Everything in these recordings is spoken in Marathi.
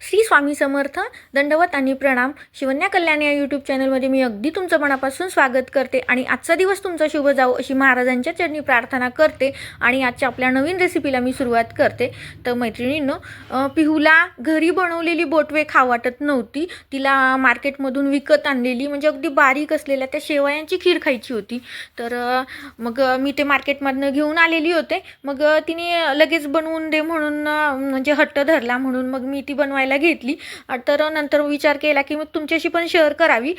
श्री स्वामी समर्थ दंडवत आणि प्रणाम. शिवन्या कल्याण या यूट्यूब चॅनलमध्ये मी अगदी तुमचं मनापासून स्वागत करते आणि आजचा दिवस तुमचा शुभ जावो अशी महाराजांच्या चरणी प्रार्थना करते आणि आजच्या आपल्या नवीन रेसिपीला मी सुरुवात करते. तर मैत्रिणींनो पिहूला घरी बनवलेली बोटवे खा वाटत नव्हती. तिला मार्केटमधून विकत आणलेली म्हणजे अगदी बारीक असलेल्या त्या शेवयांची खीर खायची होती. तर मग मी ते मार्केटमधनं घेऊन आलेली होते. मग तिने लगेच बनवून दे म्हणून म्हणजे हट्ट धरला म्हणून मग मी ती बनवायला घेतली. तर नंतर विचार केला की मग तुमच्याशी पण शेअर करावी.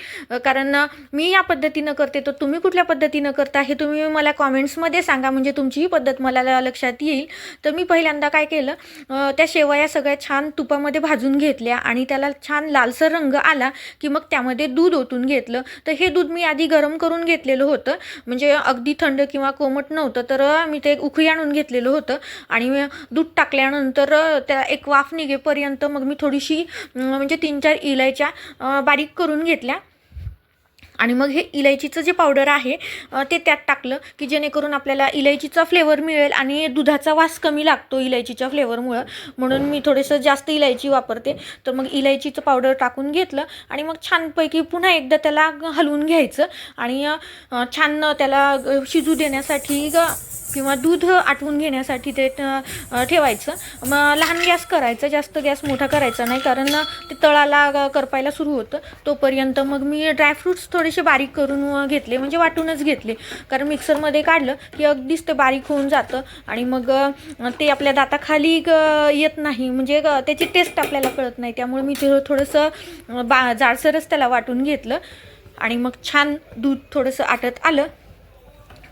कारण मी या पद्धतीनं करते. तर तुम्ही कुठल्या पद्धतीनं करता हे तुम्ही मला कॉमेंट्समध्ये सांगा. म्हणजे तुमचीही पद्धत मला लक्षात येईल. तर मी पहिल्यांदा काय केलं त्या शेवया सगळ्या छान तुपामध्ये भाजून घेतल्या आणि त्याला छान लालसर रंग आला की मग त्यामध्ये दूध ओतून घेतलं. तर हे दूध मी आधी गरम करून घेतलेलं होतं. म्हणजे अगदी थंड किंवा कोमट नव्हतं तर मी ते उखळी आणून घेतलेलं होतं. आणि दूध टाकल्यानंतर त्या एक वाफ निघेपर्यंत मग मी थोडीशी म्हणजे तीन चार इलायच्या बारीक करून घेतल्या. आणि मग हे इलायचीचं जे पावडर आहे ते त्यात टाकलं की जेणेकरून आपल्याला इलायचीचा फ्लेवर मिळेल आणि दुधाचा वास कमी लागतो इलायचीच्या फ्लेवरमुळं म्हणून मी थोडंसं जास्त इलायची वापरते. तर मग इलायचीचं पावडर टाकून घेतलं आणि मग छानपैकी पुन्हा एकदा त्याला हलवून घ्यायचं. आणि छान त्याला शिजू देण्यासाठी ग किंवा दूध आटवून घेण्यासाठी ते ठेवायचं. मग लहान गॅस करायचा जास्त गॅस मोठा करायचा नाही कारण ते तळाला करपायला सुरू होतं. तोपर्यंत मग मी ड्रायफ्रूट्स थोडेसे बारीक करून घेतले म्हणजे वाटूनच घेतले. कारण मिक्सरमध्ये काढलं की अगदीच ते बारीक होऊन जातं आणि मग ते आपल्या दाताखाली येत नाही. म्हणजे ग- त्याची टेस्ट आपल्याला कळत नाही. त्यामुळे मी ते थोडंसं बा जाडसरच त्याला वाटून घेतलं आणि मग छान दूध थोडंसं आटत आलं.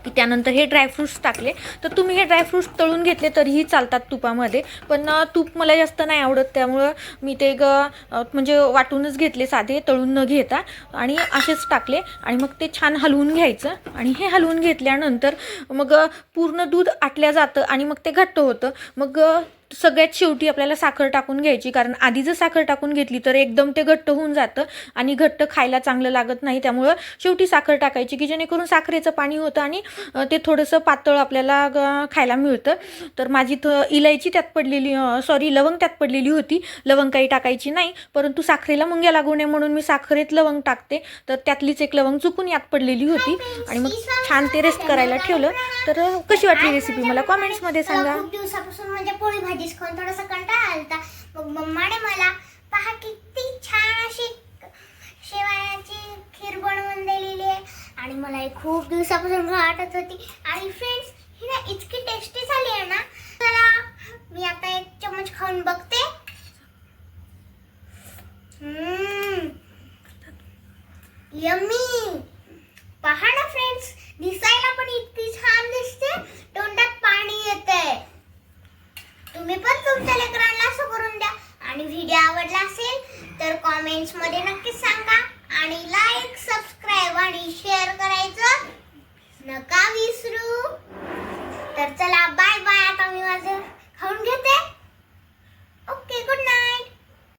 की त्यानंतर हे ड्रायफ्रूट्स टाकले. तर तुम्ही हे ड्रायफ्रूट्स तळून घेतले तरीही चालतात तुपामध्ये. पण तूप मला जास्त नाही आवडत. त्यामुळं मी ते ग म्हणजे वाटूनच घेतले साधे तळून न घेता. आणि असेच टाकले. आणि मग ते छान हलवून घ्यायचं. आणि हे हलवून घेतल्यानंतर मग पूर्ण दूध आटल्या जातं आणि मग ते घट्ट होतं. मग सगळ्यात शेवटी आपल्याला साखर टाकून घ्यायची कारण आधी जर साखर टाकून घेतली तर एकदम ते घट्ट होऊन जातं आणि घट्ट खायला चांगलं लागत नाही. त्यामुळं शेवटी साखर टाकायची की जेणेकरून साखरेचं पाणी होतं आणि ते थोडंसं पातळ आपल्याला खायला मिळतं. तर माझी थ इलायची त्यात पडलेली सॉरी लवंग त्यात पडलेली होती. लवंग काही टाकायची नाही परंतु साखरेला मुंग्या लागू नये म्हणून मी साखरेत लवंग टाकते. तर त्यातलीच एक लवंग चुकून यात पडलेली होती. आणि मग छान ते रेस्ट करायला ठेवलं. तर कशी वाटली रेसिपी मला कॉमेंट्समध्ये सांगा. खूप दिवसापासून म्हणजे पोळी भाजीच खाऊन थोडासा कंटाळा आलता. मग मम्माने मला पहा किती छान अशी शेवयाची खीर बनवून दिलेली आहे. आणि मला खूप दिवसापासून वाटत होती. आणि फ्रेंड्स ही ना इतकी टेस्टी झाली आहे ना. चला मी आता एक चमच खाऊन बघते. यम्मी पहा ना फ्रेंड्स दिसायला पण इतकी छान दिसते. तोंडात पाणी येतंय. तुम्ही पण तुमच्या लेकरांना असं करून द्या. आणि व्हिडिओ आवडला असेल तर कॉमेंट्समध्ये नक्की सांगा. आणि लाईक सबस्क्राईब आणि शेअर करायचं नका विसरू. तर चला बाय